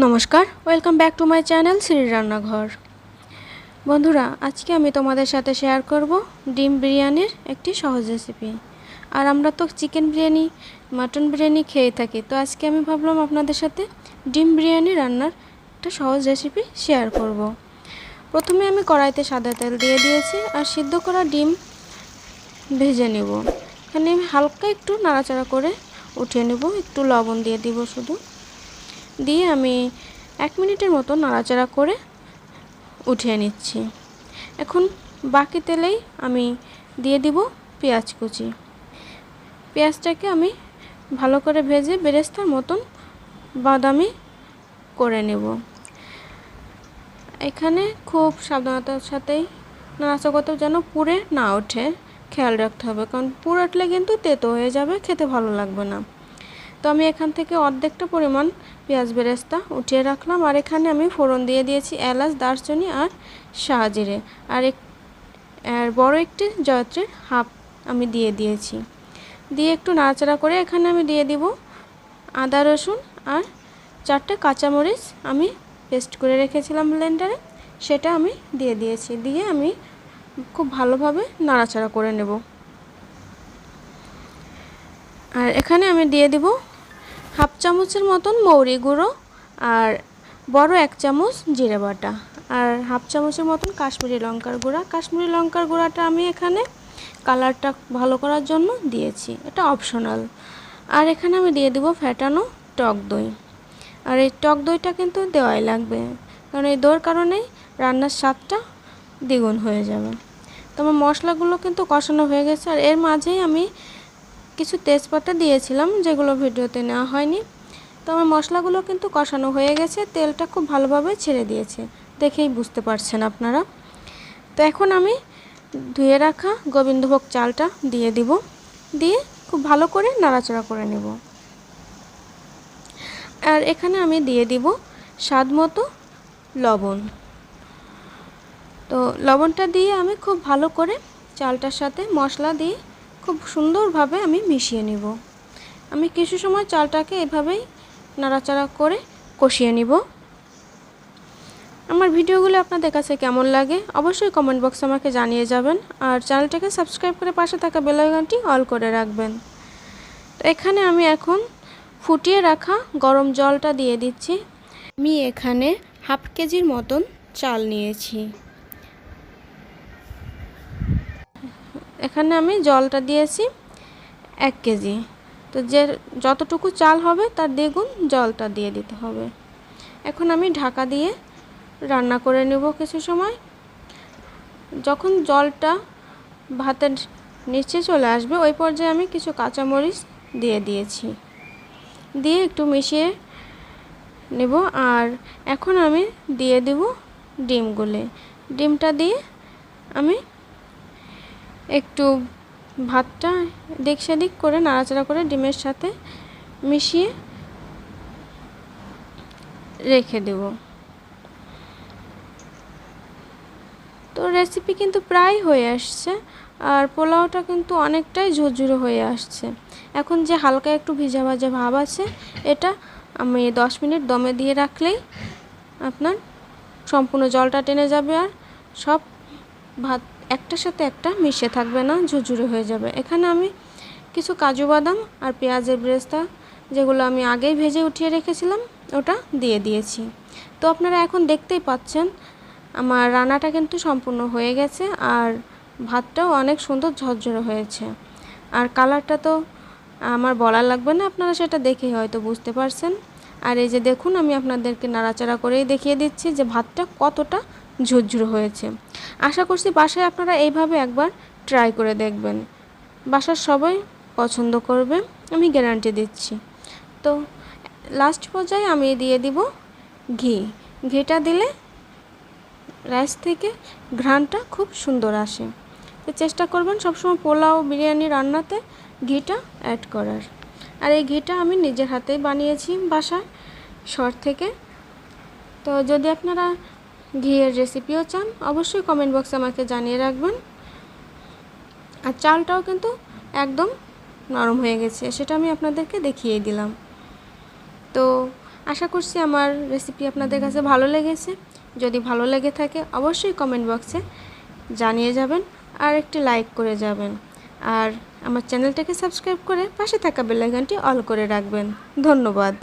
নমস্কার welcome back to my channel Sree রান্নাঘর বন্ধুরা, আজকে আমি তোমাদের সাথে শেয়ার করব ডিম বিরিয়ানির একটি সহজ রেসিপি আর আমরা তো চিকেন বিরিয়ানি মাটন বিরিয়ানি খেয়ে থাকি, তো আজকে আমি ভাবলাম আপনাদের সাথে ডিম বিরিয়ানি রান্নার একটা সহজ রেসিপি শেয়ার করব। প্রথমে আমি কড়াইতে সাদা তেল দিয়ে দিয়েছি, আর সিদ্ধ করা ডিম ভেজে নেব। এখানে আমি হালকা একটু নাড়াচাড়া করে উঠিয়ে নেব, একটু লবণ দিয়ে দিব শুধু। দিয়ে আমি এক মিনিটের মতো নাড়াচাড়া করে উঠিয়ে নিচ্ছি। এখন বাকি তেলেই আমি দিয়ে দিব পেঁয়াজ কুচি। পেঁয়াজটাকে আমি ভালো করে ভেজে বেরেস্তার মতন বাদামি করে নেব। এখানে খুব সাবধানতার সাথেই করতে যেন পুড়ে না ওঠে। খেয়াল রাখতে হবে, কারণ পুড়ে উঠলে কিন্তু তেতো হয়ে যাবে, খেতে ভালো লাগবে না। তো আমি এখান থেকে অর্ধেকটা পরিমাণ পেঁয়াজ বেরেস্তা উঠিয়ে রাখলাম, আর এখানে আমি ফোড়ন দিয়ে দিয়েছি এলাচ, দারচিনি আর শাহজিরে আর এক আর বড় একটি জয়ত্রীর হাফ আমি দিয়ে দিয়েছি। দিয়ে একটু নাড়াচাড়া করে এখানে আমি দিয়ে দিব আদা, রসুন আর চারটে কাঁচামরিচ আমি পেস্ট করে রেখেছিলাম ব্লেন্ডারে, সেটা আমি দিয়ে দিয়েছি। দিয়ে আমি খুব ভালোভাবে নাড়াচাড়া করে নেব। আর এখানে আমি দিয়ে দিব হাফ চামচের মতন মৌরি গুঁড়ো আর বড় এক চামচ জিরে বাটা আর হাফ চামচের মতন কাশ্মীরি লঙ্কার গুঁড়া। কাশ্মীরি লঙ্কার গুঁড়াটা আমি এখানে কালারটা ভালো করার জন্য দিয়েছি। এটা অপশনাল। আর এখানে আমি দিয়ে দিব ফ্যাটানো টক দই। আর এই টক দইটা কিন্তু দেওয়াই লাগবে। কারণ এই দইয়ের কারণেই রান্নার স্বাদটা দ্বিগুণ হয়ে যাবে। তো মশলাগুলো কিন্তু কষানো হয়ে গেছে। আর এর মাঝেই আমি কিছু তেজপাতা দিয়েছিলাম, যেগুলো ভিডিওতে নেওয়া হয়নি। তো আমার মশলাগুলো কিন্তু কষানো হয়ে গেছে, তেলটা খুব ভালোভাবে ছেড়ে দিয়েছে। দেখেই বুঝতে পারছেন আপনারা। তো এখন আমি ধুয়ে রাখা গোবিন্দভোগ চালটা দিয়ে দিব। দিয়ে খুব ভালো করে নাড়াচাড়া করে নেব। আর এখানে আমি দিয়ে দিব স্বাদ মতো লবণ। তো লবণটা দিয়ে আমি খুব ভালো করে চালটার সাথে মশলা দিয়ে খুব সুন্দরভাবে আমি মিশিয়ে নিব। আমি কিছু সময় চালটাকে এভাবেই নাড়াচাড়া করে কষিয়ে নিব। আমার ভিডিওগুলো আপনাদের কাছে কেমন লাগে অবশ্যই কমেন্ট বক্সে আমাকে জানিয়ে যাবেন আর চ্যানেলটাকে সাবস্ক্রাইব করে পাশে থাকা বেলাইকনটি অল করে রাখবেন। তো এখানে আমি এখন ফুটিয়ে রাখা গরম জলটা দিয়ে দিচ্ছি। আমি এখানে হাফ কেজির মতন চাল নিয়েছি। এখানে আমি জলটা দিয়েছি এক কেজি। তো যে যতটুকু চাল হবে তার দ্বিগুণ জলটা দিয়ে দিতে হবে। এখন আমি ঢাকা দিয়ে রান্না করে নেব কিছু সময়। যখন জলটা ভাতের নিচে চলে আসবে, ওই পর্যায়ে আমি কিছু কাঁচামরিচ দিয়ে দিয়েছি। দিয়ে একটু মিশিয়ে নেব আর এখন আমি দিয়ে দেব ডিমগুলো। ডিমটা দিয়ে আমি একটু ভাতটা দিক সেদিক করে, নাড়াচাড়া করে ডিমের সাথে মিশিয়ে রেখে দেব। তো রেসিপি কিন্তু প্রায় হয়ে আসছে আর পোলাওটা কিন্তু অনেকটাই ঝুরঝুরে হয়ে আসছে। এখন যে হালকা একটু ভিজা ভাজা ভাব আছে, এটা আমি দশ মিনিট দমে দিয়ে রাখলেই আপনার সম্পূর্ণ জলটা টেনে যাবে আর সব ভাত একটার সাথে একটা মিশে থাকবে না, ঝুরঝুরে হয়ে যাবে। এখানে আমি কিছু কাজু বাদাম আর পেঁয়াজের ব্রেস্তা, যেগুলো আমি আগেই ভেজে উঠিয়ে রেখেছিলাম, ওটা দিয়ে দিয়েছি। তো আপনারা এখন দেখতেই পাচ্ছেন, আমার রান্নাটা কিন্তু সম্পূর্ণ হয়ে গেছে আর ভাতটাও অনেক সুন্দর ঝরঝরে হয়েছে। আর কালারটা তো আমার বলা লাগবে না, আপনারা সেটা দেখেই হয়তো বুঝতে পারছেন। আর এই যে দেখুন, আমি আপনাদেরকে নাড়াচাড়া করেই দেখিয়ে দিচ্ছি যে ভাতটা কতটা ঝুরঝুরে হয়েছে। আশা করছি বাসায় আপনারা এইভাবে একবার ট্রাই করে দেখবেন। বাসার সবাই পছন্দ করবে, আমি গ্যারান্টি দিচ্ছি। তো লাস্ট পর্যায়ে আমি দিয়ে দিব ঘি। ঘিটা দিলে রাইস থেকে ঘ্রাণটা খুব সুন্দর আসে। তো চেষ্টা করবেন সবসময় পোলাও, বিরিয়ানি রান্নাতে ঘিটা অ্যাড করার। আর এই ঘিটা আমি নিজের হাতেই বানিয়েছি বাসায় শর থেকে। তো যদি আপনারা ঘিয়ের রেসিপিও চান, অবশ্যই কমেন্ট বক্সে আমাকে জানিয়ে রাখবেন। আর চালটাও কিন্তু একদম নরম হয়ে গেছে, সেটা আমি আপনাদেরকে দেখিয়ে দিলাম। তো আশা করছি আমার রেসিপি আপনাদের কাছে ভালো লেগেছে। যদি ভালো লেগে থাকে, অবশ্যই কমেন্ট বক্সে জানিয়ে যাবেন আর একটি লাইক করে যাবেন। আর আমার চ্যানেলটাকে সাবস্ক্রাইব করে পাশে থাকা বেলাইকানটি অল করে রাখবেন। ধন্যবাদ।